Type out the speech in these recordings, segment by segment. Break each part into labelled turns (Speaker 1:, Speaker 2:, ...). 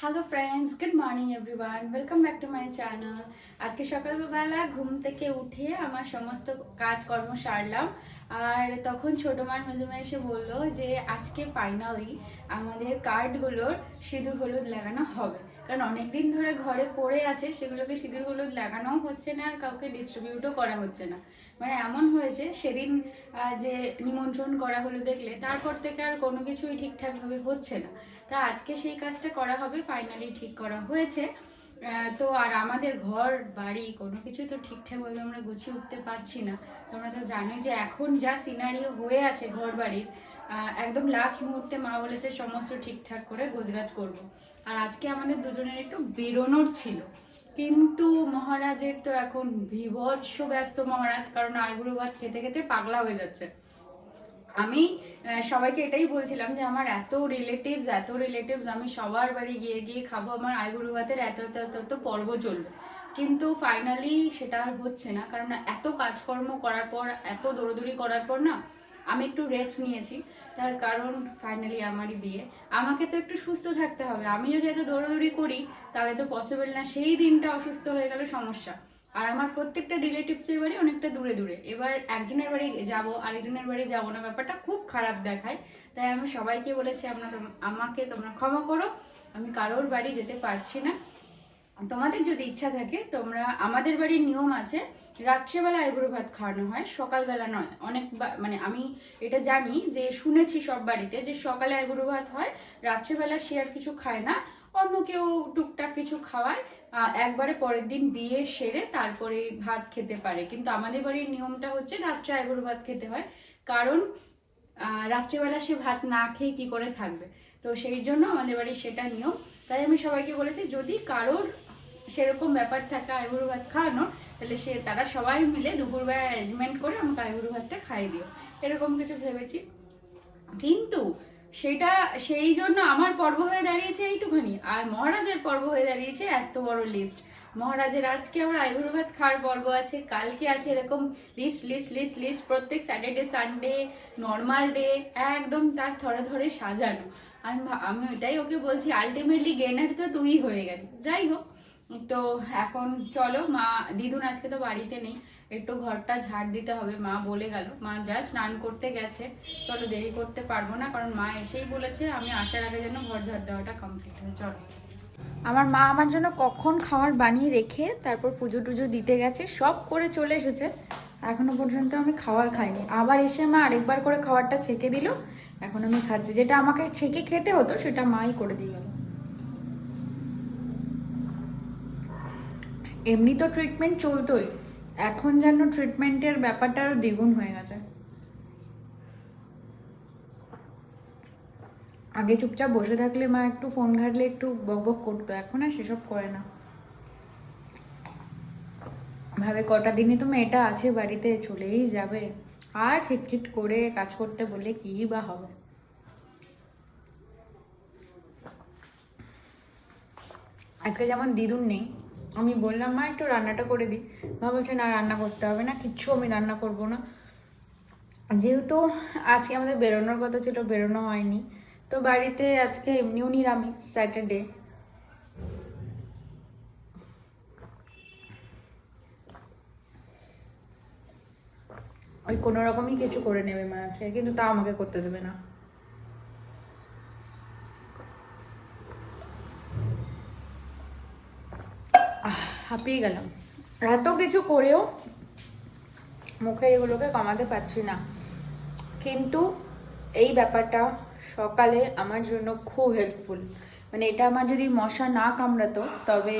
Speaker 1: Hello friends good morning everyone welcome back to my channel আজকে সকালবেলা ঘুম থেকে উঠে আমার সমস্ত কাজকর্ম সারলাম। আর তখন ছোটো মার মেজমা এসে বলল যে, আজকে ফাইনালি আমাদের কার্ডগুলোর সিঁদুর হলুদ লাগানো হবে। কারণ অনেক দিন ধরে ঘরে পড়ে আছে, সেগুলোকে সিঁদুর হলুদ লাগানোও হচ্ছে না, আর কাউকে ডিস্ট্রিবিউটও করা হচ্ছে না। মানে এমন হয়েছে, সেদিন যে নিমন্ত্রণ করা হলো দেখলে, তারপর থেকে আর কোনো কিছুই ঠিকঠাকভাবে হচ্ছে না। তা আজকে সেই কাজটা করা হবে ফাইনালি ঠিক করা হয়েছে। তো আর আমাদের ঘর, বাড়ি কোনো কিছু তো ঠিকঠাকভাবে আমরা গুছিয়ে উঠতে পারছি না। তোমরা তো জানোই যে এখন যা সিনারিও হয়ে আছে ঘর বাড়ির একদম লাস্ট মুহূর্তে মা বলেছে সমস্ত ঠিকঠাক করে গোছগাছ করব। আর আজকে আমাদের দুজনের একটু বেরোনোর ছিল। কিন্তু মহারাজের তো এখন বিভৎস ব্যস্ত মহারাজ, কারণ আইবুড়ো ভাত খেতে খেতে পাগলা হয়ে যাচ্ছে। আমি সবাইকে এটাই বলছিলাম যে আমার এত রিলেটিভস এত রিলেটিভস আমি সবার বাড়ি গিয়ে গিয়ে খাব, আমার আইবুড়ো ভাতের এত এত এত এত পর্ব চলবে। কিন্তু ফাইনালি সেটা আর হচ্ছে না, কারণ এত কাজকর্ম করার পর, এত দৌড়দৌড়ি করার পর না, আমি একটু রেস্ট নিয়েছি। তার কারণ ফাইনালি আমারই বিয়ে। আমাকে তো একটু সুস্থ থাকতে হবে। আমি যদি এত দৌড়াদৌড়ি করি, তাহলে তো পসিবল না। সেই দিনটা অসুস্থ হয়ে গেলে, সমস্যা। আর আমার প্রত্যেকটা রিলেটিভসের বাড়ি অনেকটা দূরে দূরে। এবার একজনের বাড়ি যাব, আরেকজনের বাড়ি যাব না, ব্যাপারটা খুব খারাপ দেখায়। তাই আমি সবাইকে বলেছি, আমরা আমাকে তোমরা ক্ষমা করো। আমি কারোর বাড়ি যেতে পারছি না। তোমাদের যদি ইচ্ছা থাকে, তোমরা, আমাদের বাড়ির নিয়ম আছে, রাত্রেবেলা আইবুড়ো ভাত খাওয়ানো হয়, সকালবেলা নয়। অনেক মানে আমি এটা জানি যে, শুনেছি সব বাড়িতে যে সকালে আইবুড়ো ভাত হয়, রাত্রেবেলা সে আর কিছু খায় না। অন্য কেউ টুকটাক কিছু খাওয়ায় একবারে পরের দিন বিয়ে সেরে তারপরে ভাত খেতে পারে। কিন্তু আমাদের বাড়ির নিয়মটা হচ্ছে রাত্রে আইবুড়ো ভাত খেতে হয়। কারণ রাত্রেবেলা সে ভাত না খেয়ে কি করে থাকবে? তো সেই জন্য আমাদের বাড়ির সেটা নিয়ম। তাই আমি সবাইকে বলেছি, যদি কারোর সেরকম ব্যাপার থাকে আইবুড়ো ভাত খাওয়ানোর, তাহলে সে, তারা সবাই মিলে দুপুরবেলা অ্যারেঞ্জমেন্ট করে আমাকে আইবুড়ো ভাতটা খাইয়ে দিও। এরকম কিছু ভেবেছি। কিন্তু সেটা সেই জন্য আমার পর্ব হয়ে দাঁড়িয়েছে এইটুখানি। আর মহারাজের পর্ব হয়ে দাঁড়িয়েছে এত বড় লিস্ট মহারাজের আজকে আইবুড়ো ভাত খাওয়ার পর্ব আছে, কালকে আছে এরকম লিস্ট লিস্ট লিস্ট লিস্ট প্রত্যেক স্যাটারডে সানডে নর্মাল ডে একদম তার ধরে ধরে সাজানো। আমি আমি ওটাই ওকে বলছি আলটিমেটলি গেনার তো তুই হয়ে গেলি। যাই হোক, তো এখন চলো, মা, দিদুন আজকে তো বাড়িতে নেই। একটু ঘরটা ঝাড় দিতে হবে, মা বলে গেল। মা যা স্নান করতে গেছে, চলো দেরি করতে পারব না, কারণ মা এসেই বলেছে আমি আসার আগে যেন ঘর ঝাড় দেওয়াটা কমপ্লিট হয়। চলো। আমার মা আমার জন্য কখন খাবার বানিয়ে রেখে তারপর পুজো টুজো দিতে গেছে, সব করে চলে এসেছে। এখনও পর্যন্ত আমি খাবার খাইনি। আবার এসে মা আরেকবার করে খাবারটা ছেঁকে দিল। এখন আমি খাচ্ছি। যেটা আমাকে ছেঁকে খেতে হতো, সেটা মাই করে দিয়ে গেল। এমনি তো ট্রিটমেন্ট চলতোই। এখন যেন ট্রিটমেন্টের ব্যাপারটা আরও দ্বিগুণ হয়ে গেছে। আগে চুপচাপ বসে থাকলে মা একটু ফোন ঘাটলে একটু বক বক করতো, এখন আর সেসব করে না। ভাবে কটা দিনই তো মেয়েটা আছে বাড়িতে, চলেই যাবে। আর খিটখিট করে কাজ করতে বলে কি বা হবে? আজকে যেমন দিদুন নেই আমি বললাম, মা, একটু রান্নাটা করে দিই। মা বলছে, না, রান্না করতে হবে না, কিচ্ছু আমি রান্না করব না। যেহেতু আজকে আমাদের বেরোনোর কথা ছিল, বেরোনো হয়নি, তো বাড়িতে আজকে এমনিও নিরামিষ, স্যাটারডে। ওই কোনো রকমই কিছু করে নেবে মা আজকে, কিন্তু তা আমাকে করতে দেবে না। হাঁপিয়ে গেলাম। এত কিছু করেও মুখের এগুলোকে কমাতে পারছি না। কিন্তু এই ব্যাপারটা সকালে আমার জন্য খুব হেল্পফুল মানে এটা আমার যদি মশা না কামড়াতো, তবে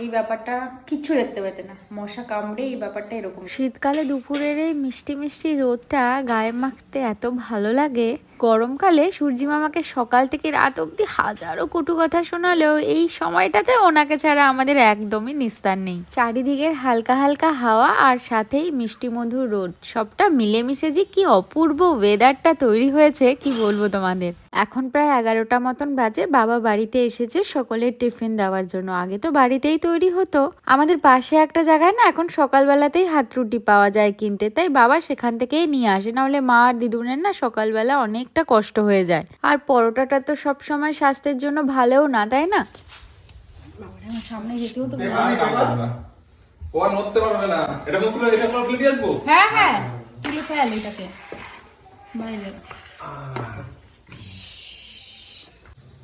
Speaker 1: এই ব্যাপারটা কিচ্ছু দেখতে পেতে না। মশা কামড়ে এই ব্যাপারটা এরকম।
Speaker 2: শীতকালে দুপুরের এই মিষ্টি মিষ্টি রোদটা গায়ে মাখতে এত ভালো লাগে গরমকালে সূর্যি মামাকে সকাল থেকে রাত অবধি হাজারো কটু কথা শোনালেও এই সময়টাতে ওনাকে ছাড়া আমাদের একদমই নিস্তার নেই। চারিদিকের হালকা হালকা হাওয়া আর সাথেই মিষ্টি মধুর রোদ, সবটা মিলেমিশে যে কি অপূর্ব ওয়েদারটা তৈরি হয়েছে, কি বলব তোমাদের? এখন প্রায় এগারোটা মতন বাজে, বাবা বাড়িতে এসেছে সকলের টিফিন দেওয়ার জন্য। আগে তো বাড়িতেই তৈরি হতো। আমাদের পাশে একটা জায়গায় না এখন সকালবেলাতেই হাত রুটি পাওয়া যায় কিনতে, তাই বাবা সেখান থেকেই নিয়ে আসে। নাহলে মা আর দিদুনের না সকালবেলা অনেকটা কষ্ট হয়ে যায়। আর পরোটাটা তো সব সময় স্বাস্থ্যের জন্য ভালোও না, তাই না?
Speaker 1: হ্যাঁ হ্যাঁ।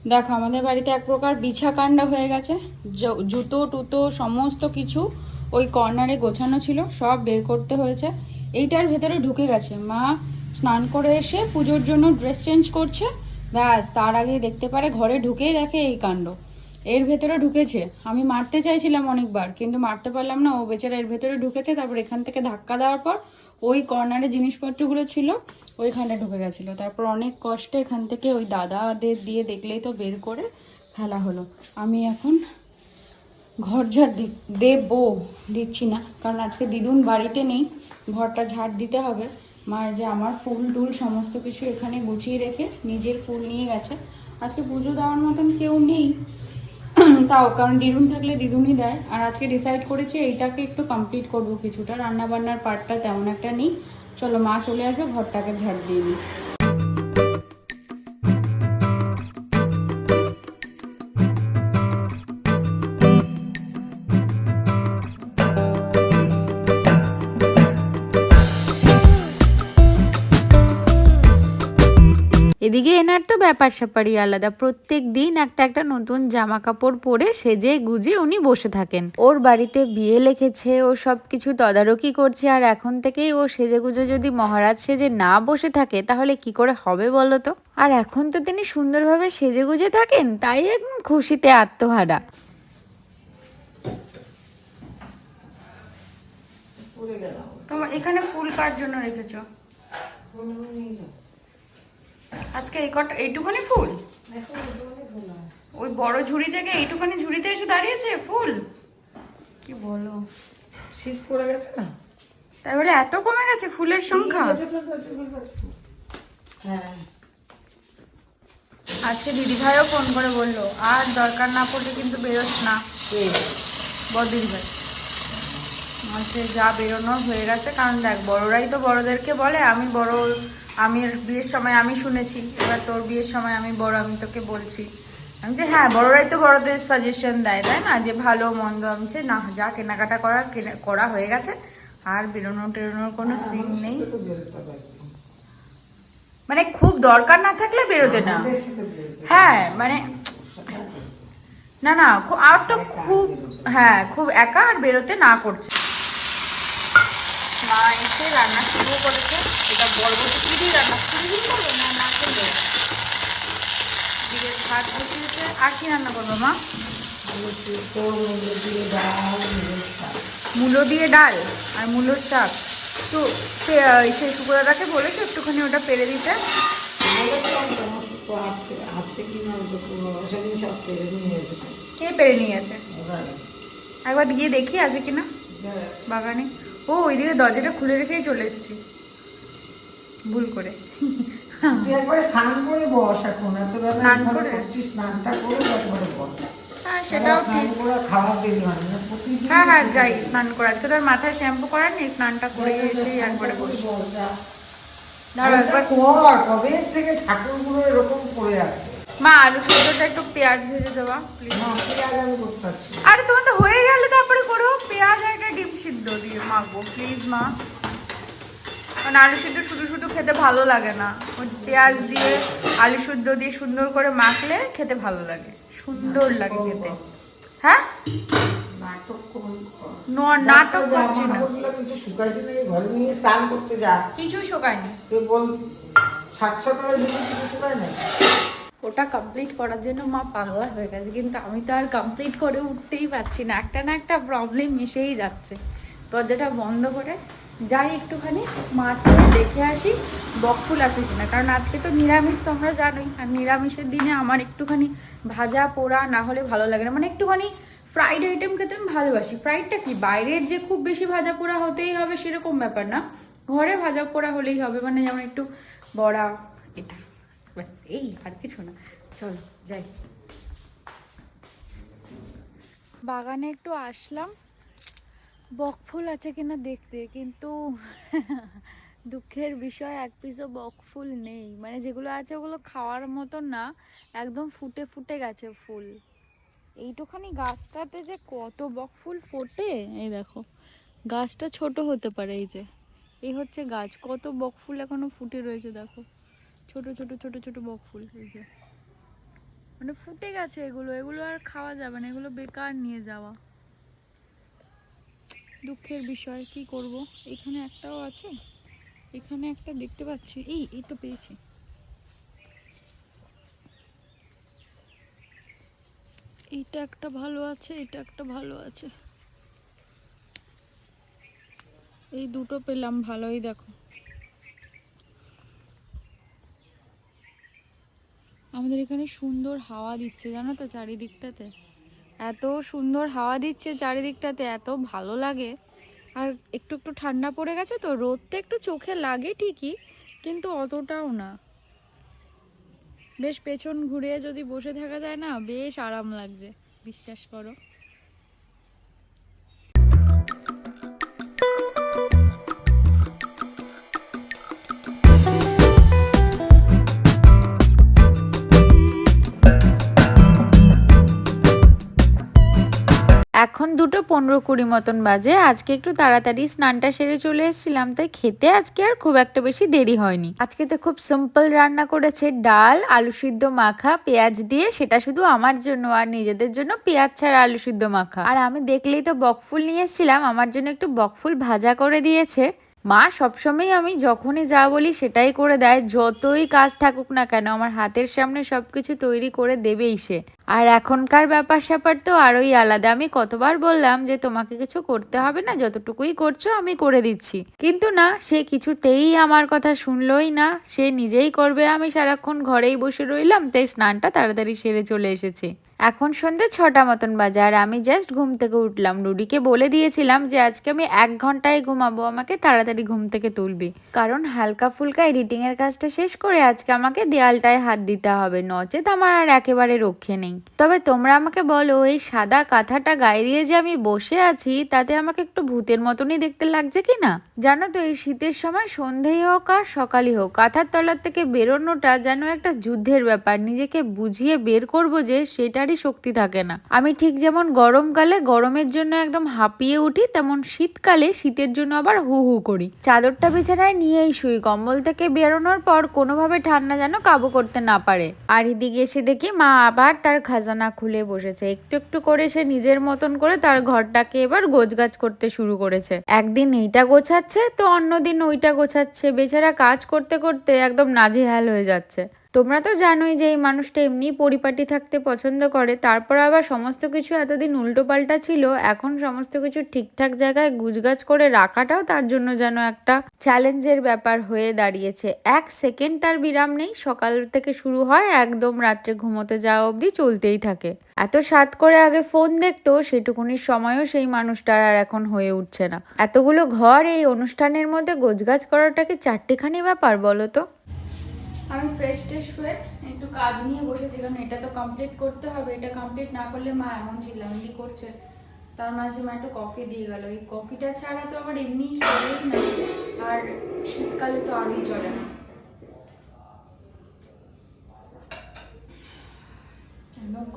Speaker 1: দেখো, আমাদের বাড়িতে এক প্রকার বিছা কাণ্ড হয়ে গেছে। জুতো, টুতো, সমস্ত কিছু ওই কর্নারে গোছানো ছিল, সব বের করতে হয়েছে। এইটার ভেতরে ঢুকে গেছে। মা স্নান করে এসে পুজোর জন্য ড্রেস চেঞ্জ করছে। ব্যাস, তার আগে দেখতে পারে ঘরে ঢুকেই দেখে এই কাণ্ড। এর ভেতরে ঢুকেছে। আমি মারতে চাইছিলাম অনেকবার, কিন্তু মারতে পারলাম না। ও বেচারা এর ভেতরে ঢুকেছে, তারপর এখান থেকে ধাক্কা দেওয়ার পর ওই কর্নারে জিনিসপত্রগুলো ছিল, ওইখানে ঢুকে গেছিল। তারপর অনেক কষ্টে এখান থেকে ওই দাদাদের দিয়ে দেখলেই তো বের করে ফেলা হলো। আমি এখন ঘর ঝাড় দি, দেবো, দিচ্ছি না। কারণ আজকে দিদুন বাড়িতে নেই, ঘরটা ঝাড় দিতে হবে। মা যে আমার ফুল টুল সমস্ত কিছু এখানে গুছিয়ে রেখে নিজের ফুল নিয়ে গেছে। আজকে পুজো দেওয়ার মতন কেউ নেই। তাও, কারণ দিদুন থাকলে দিদুনই দেয়। আর আজকে ডিসাইড করেছি এইটাকে একটু কমপ্লিট করব কিছুটা। রান্নাবান্নার পার্টটা তেমন একটা নেই। চলো মা চলে আসবে, ঘরটাকে ঝাড় দিয়ে দিই।
Speaker 2: এদিকে এনার তো ব্যাপার স্যাপারই আলাদা। প্রত্যেক দিন একটা একটা নতুন জামা কাপড় পরে সেজে গুজে উনি বসে থাকেন। ওর বাড়িতে বিয়ে লেখেছে ও সব কিছু তদারকি করছে আর এখন থেকেই ও সেজে গুজে যদি মহারাজ সেজে না বসে থাকে তাহলে কি করে হবে বলো তো? আর এখন তো তিনি সুন্দরভাবে সেজে গুজে থাকেন তাই একদম খুশিতে আত্মহারা।
Speaker 1: তোমার এখানে ফুল কার জন্য রেখেছো? আজকে এই কটা এইটুখানি ফুল? ওই বড় ঝুড়ি থেকে এইটুখানি ঝুড়িতে এসে দাঁড়িয়েছে ফুল? কি বলো?
Speaker 3: শীত পড়ে গেছে না?
Speaker 1: বলে এত কমে গেছে ফুলের সংখ্যা?
Speaker 3: হ্যাঁ।
Speaker 1: আজকে দিদিভাইও ফোন করে বলল আর দরকার না পড়লে কিন্তু বেরোস না। বড় দিদিভাই। বলছে যা বেরোনো হয়ে গেছে কারণ দেখ বড়রাই তো বড়দেরকে বলে আমি বড় আমি বিয়ের সময় আমি শুনেছি এবার তোর বিয়ের সময় আমি বড় আমি তোকে বলছি। আমি যে হ্যাঁ বড়রাই তো বড়দের সাজেশন দেয় তাই না? যে ভালো মন্দ আমি যে না যা কেনাকাটা করা করা হয়ে গেছে আর বেরোনো টেরোনোর কোনো সিন নেই।
Speaker 3: বেরোতে হবে
Speaker 1: মানে খুব দরকার না থাকলে বেরোতে না। হ্যাঁ মানে না না আর তো খুব হ্যাঁ খুব একা আর বেরোতে না করছে। মা এসে রান্না শুরু করেছে। এটা বরবটি দিয়ে রান্না শুরু করবে না না করবে দিকে ভাত বসিয়েছে। আর কি রান্না করব মা?
Speaker 3: দিয়ে
Speaker 1: মূলো দিয়ে ডাল আর মূলোর শাক। তো সে সেই শুকুরাদাকে বলেছে একটুখানি ওটা পেরে দিতে।
Speaker 3: কি পুরো
Speaker 1: নিয়েছে? একবার গিয়ে দেখি আছে কিনা? বাগানে। ও ওইদিকে দরজাটা খুলে রেখেই চলে এসেছি। ভুল করে।
Speaker 3: একবারে স্নান করে বস এখন এত
Speaker 1: স্নান করে?
Speaker 3: স্নানটা করে বস।
Speaker 1: হ্যাঁ সেটাও ঠিক।
Speaker 3: দেরি হয়
Speaker 1: হ্যাঁ হ্যাঁ যাই স্নান করে। আজকে তোর মাথায় শ্যাম্পু করার নেই স্নানটা করে একবারে বসি। দাঁড়াও একবার
Speaker 3: কবে থেকে ঠাকুরগুলো এরকম করে আছে?
Speaker 1: মা আলু সুন্দরটা একটু পেঁয়াজ ভেজে দেওয়া প্লিজ
Speaker 3: না না।
Speaker 1: আরে তোমার তো হয়ে গেলে তারপরে করো। পেঁয়াজ আর একটা ডিম সিদ্ধ দিয়ে মাখবো প্লিজ মা। কারণ আলু সিদ্ধ শুধু শুধু খেতে ভালো লাগে না। ওই পেঁয়াজ দিয়ে আলু সিদ্ধ দিয়ে সুন্দর করে মাখলে খেতে ভালো লাগে। সুন্দর লাগে খেতে। হ্যাঁ?
Speaker 3: নাটক
Speaker 1: ন- করছি না।
Speaker 3: কিছু
Speaker 1: শোকায়নি।
Speaker 3: তুই সকালে কিছু শুকায় নাই?
Speaker 1: ওটা কমপ্লিট করার জন্য মা পাগলা হয়ে গেছে, কিন্তু আমি তো আর কমপ্লিট করে উঠতেই পারছি না। একটা না একটা প্রবলেম মিশেই যাচ্ছে। দরজাটা বন্ধ করে যাই একটুখানি মাঠে দেখে আসি বকফুল আছে কিনা। কারণ আজকে তো নিরামিষ, তোমরা জানোই। আর নিরামিষের দিনে আমার একটুখানি ভাজা, পোড়া না হলে ভালো লাগে না। মানে একটুখানি ফ্রাইড আইটেম খেতে আমি ভালোবাসি। ফ্রাইডটা কি? বাইরের যে খুব বেশি ভাজা, পোড়া হতেই হবে সেরকম ব্যাপার না। ঘরে ভাজা, পোড়া হলেই হবে। মানে যেমন একটু বড়া, এটা। ব্যাস, এই আর কিছু না। চলো, যাই।
Speaker 2: বাগানে একটু আসলাম। বকফুল আছে কিনা দেখতে, কিন্তু দুঃখের বিষয়, এক পিসও বকফুল নেই। মানে যেগুলো আছে ওগুলো খাওয়ার মতন না, একদম ফুটে ফুটে গেছে ফুল। এইটুখানি গাছটাতে যে কত বকফুল ফোটে, এই দেখো। গাছটা ছোট হতে পারে এই যে। এই হচ্ছে গাছ, কত বকফুল এখনও ফুটে রয়েছে, দেখো। ছোট ছোট ছোট ছোট বকফুল এই যে। মানে ফুটে গেছে এগুলো। এগুলো আর খাওয়া যাবে না, এগুলো বেকার নিয়ে যাওয়া। দুঃখের বিষয়, কি করব? এখানে একটাও আছে। এখানে একটা দেখতে পাচ্ছি। এই এই তো পেয়েছি। এইটা একটা ভালো আছে এটা একটা ভালো আছে। এই দুটো পেলাম ভালোই, দেখো। আমাদের এখানে সুন্দর হাওয়া দিচ্ছে, জানো তো চারিদিকটাতে? এত সুন্দর হাওয়া দিচ্ছে চারিদিকটাতে, এত ভালো লাগে। আর একটু একটু ঠান্ডা পড়ে গেছে তো রোদটা একটু চোখে লাগে ঠিকই, কিন্তু অতটাও না। বেশ পেছন ঘুরে যদি বসে থাকা যায় না, বেশ আরাম লাগছে, বিশ্বাস করো। এখন দুটো পনেরো কুড়ি মতন বাজে। আজকে একটু তাড়াতাড়ি স্নানটা সেরে চলে এসেছিলাম, তাই খেতে আজকে আর খুব একটা বেশি দেরি হয়নি। আজকে তো খুব সিম্পল রান্না করেছে, ডাল, আলু সিদ্ধ মাখা, পেঁয়াজ দিয়ে, সেটা শুধু আমার জন্য আর নিজেদের জন্য পেঁয়াজ ছাড়া আলু সিদ্ধ মাখা। আর আমি দেখলেই তো বকফুল নিয়ে এসেছিলাম, আমার জন্য একটু বকফুল ভাজা করে দিয়েছে। মা সবসময় আমি যখনই যা বলি সেটাই করে দেয়, যতই কাজ থাকুক না কেন আমার হাতের সামনে সবকিছু তৈরি করে দেবেই সে। আর এখনকার ব্যাপার স্যাপার তো আরোই আলাদা। আমি কতবার বললাম যে, তোমাকে কিছু করতে হবে না, যতটুকুই করছ আমি করে দিচ্ছি। কিন্তু না, সে কিছুতেই আমার কথা শুনলোই না। সে নিজেই করবে, আমি সারাক্ষণ ঘরেই বসে রইলাম, তাই স্নানটা তাড়াতাড়ি সেরে চলে এসেছি। এখন সন্ধ্যে ছটা মতন বাজে, আর আমি জাস্ট ঘুম থেকে উঠলাম। রুডিকে বলে দিয়েছিলাম যে, আজকে আমি এক ঘন্টায় ঘুমাবো, আমাকে তাড়াতাড়ি ঘুম থেকে তুলবি। কারণ হালকা ফুলকা এডিটিং এর কাজটা শেষ করে আজকে আমাকে দেয়ালটায় হাত দিতে হবে। নচেত আমার আর একেবারে রক্ষে নেই। তবে তোমরা আমাকে বলো, এই সাদা কাঁথাটা গায়ে দিয়ে যে আমি বসে আছি, তাতে আমাকে একটু ভূতের মতনই দেখতে লাগছে কি না? জানো তো, এই শীতের সময় সন্ধেই হোক আর সকালই হোক, কাঁথার তলার থেকে বেরোনোটা যেন একটা যুদ্ধের ব্যাপার। নিজেকে বুঝিয়ে বের করব যে সেটারই শক্তি থাকে না। আমি ঠিক যেমন গরমকালে গরমের জন্য একদম হাঁপিয়ে উঠি, তেমন শীতকালে শীতের জন্য আবার হু হু করি। চাদরটা বিছানায় নিয়েই শুই। কম্বল থেকে বেরোনোর পর কোনোভাবে ঠান্ডা যেন কাবু করতে না পারে। আর এদিকে এসে দেখি মা আবার তার খাজানা খুলে বসেছে। একটু একটু করে সে নিজের মতন করে তার ঘরটাকে এবার গোছগাছ করতে শুরু করেছে। একদিন এইটা গোছাচ্ছে, তো অন্যদিন ওইটা গোছাচ্ছে। বেচারা কাজ করতে করতে একদম নাজেহাল হয়ে যাচ্ছে। তোমরা তো জানোই যে এই মানুষটা এমনি পরিপাটি থাকতে পছন্দ করে, তারপর আবার সমস্ত কিছু এতদিন উল্টোপাল্টা ছিল, এখন সমস্ত কিছু ঠিকঠাক জায়গায় গুজগাছ করে রাখাটাও তার জন্য যেন একটা চ্যালেঞ্জের ব্যাপার হয়ে দাঁড়িয়েছে। এক সেকেন্ড তার বিরাম নেই, সকাল থেকে শুরু হয়, একদম রাত্রে ঘুমোতে যাওয়া অবধি চলতেই থাকে। এত সাত করে আগে ফোন দেখতো, সেটুকুনির সময়ও সেই মানুষটার আর এখন হয়ে উঠছে না। এতগুলো ঘর এই অনুষ্ঠানের মধ্যে গোছগাছ করাটা কি চারটেখানি ব্যাপার বলো তো?
Speaker 1: আমি ফ্রেশ ট্রেশ হয়ে একটু কাজ নিয়ে বসেছি কারণ এটা তো কমপ্লিট করতে হবে, এটা কমপ্লিট না করলে মা এমন চিল্লামিল্লি করছে। তার মাঝে মা একটু কফি দিয়ে গেল, এই কফিটা ছাড়া তো আমার এমনি চলেই না, আর শীতকালে তো আরই চলে না।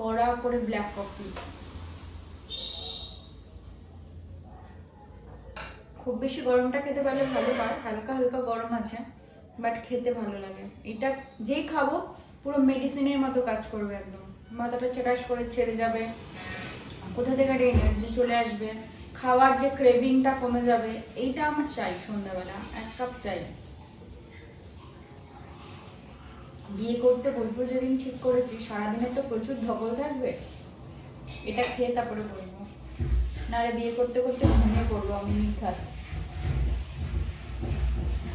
Speaker 1: কড়া করে ব্ল্যাক কফি খুব বেশি গরমটা খেতে পারলে ভালো হয়, হালকা হালকা গরম আছে। বাট খেতে ভালো লাগে। এটা যেই খাব, পুরো মেডিসিনের মতো কাজ করবে একদম। মাথাটা চেটাস করে ছেড়ে যাবে, কোথা থেকে একটা এনার্জি চলে আসবে, খাওয়ার যে ক্রেভিংটা কমে যাবে, এইটা আমার চাই সন্ধ্যাবেলা, এক কাপ চাই। বিয়ে করতে বসবো যেদিন ঠিক করেছি, সারাদিনে তো প্রচুর ধকল থাকবে। এটা খেয়ে তারপরে বলব নারে বিয়ে করতে করতে ঘুমিয়ে পড়ব আমি মিথ্যা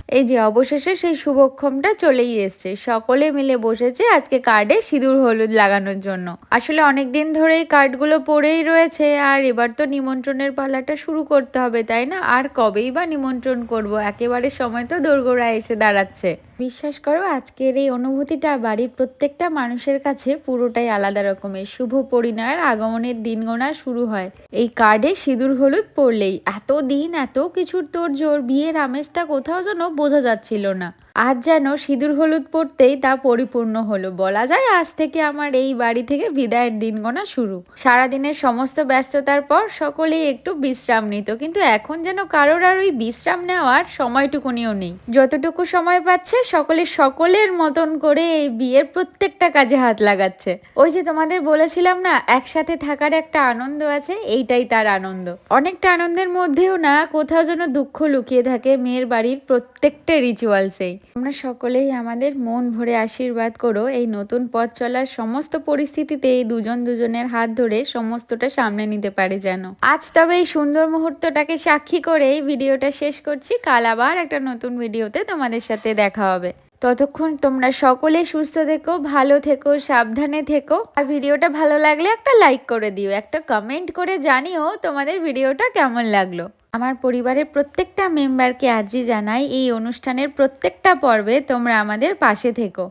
Speaker 2: এই যে অবশেষে সেই শুভক্ষমটা চলেই এসছে। সকলে মিলে বসেছে আজকে কার্ডে সিঁদুর হলুদ লাগানোর জন্য। আসলে অনেক দিন ধরেই কার্ডগুলো পড়েই রয়েছে আর এবার তো নিমন্ত্রণের পালাটা শুরু করতে হবে, তাই না? আর কবেই বা নিমন্ত্রণ করব? একেবারে সময় তো দোরগোড়া এসে দাঁড়াচ্ছে। বিশ্বাস করো, আজকের এই অনুভূতিটা বাড়ির প্রত্যেকটা মানুষের কাছে পুরোটাই আলাদা রকমের। শুভ পরিণয়ের আগমনের দিন গোনা শুরু হয়। এই কার্ডে সিঁদুর হলুদ পড়লেই এত দিন, এত কিছুর তোর জোর, বিয়ের আমেজটা কোথাও যেন বোঝা যাচ্ছিল না। আজ যেন সিঁদুর হলুদ পড়তেই তা পরিপূর্ণ হলো। বলা যায় আজ থেকে আমার এই বাড়ি থেকে বিদায়ের দিন গোনা শুরু। সারাদিনের সমস্ত ব্যস্ততার পর সকলেই একটু বিশ্রাম নিত, কিন্তু এখন যেন কারোর আর ওই বিশ্রাম নেওয়ার সময়টুকুনিও নেই। যতটুকু সময় পাচ্ছে সকলে সকলের মতন করে এই বিয়ের প্রত্যেকটা কাজে হাত লাগাচ্ছে। ওই যে তোমাদের বলেছিলাম না, একসাথে থাকার একটা আনন্দ আছে, এইটাই তার আনন্দ। অনেকটা আনন্দের মধ্যেও না, কোথাও যেন দুঃখ লুকিয়ে থাকে মেয়ের বাড়ির প্রত্যেকটা রিচুয়ালসেই তোমরা সকলেই আমাদের মন ভরে আশীর্বাদ করো, এই নতুন পথ চলার সমস্ত পরিস্থিতিতে এই দুজন দুজনের হাত ধরে সমস্তটা সামনে নিতে পারে যেন। আজ তবে এই সুন্দর মুহূর্তটাকে সাক্ষী করে এই ভিডিওটা শেষ করছি। কাল আবার একটা নতুন ভিডিওতে তোমাদের সাথে দেখা হবে। ততক্ষণ তোমরা সকলে সুস্থ থেকো, ভালো থেকো, সাবধানে থেকো। আর ভিডিওটা ভালো লাগলে একটা লাইক করে দিও, একটা কমেন্ট করে জানিও তোমাদের ভিডিওটা কেমন লাগল। আমার পরিবারের প্রত্যেকটা মেম্বারকে আজই জানাই, এই অনুষ্ঠানের প্রত্যেকটা পর্বে তোমরা আমাদের পাশে থেকো।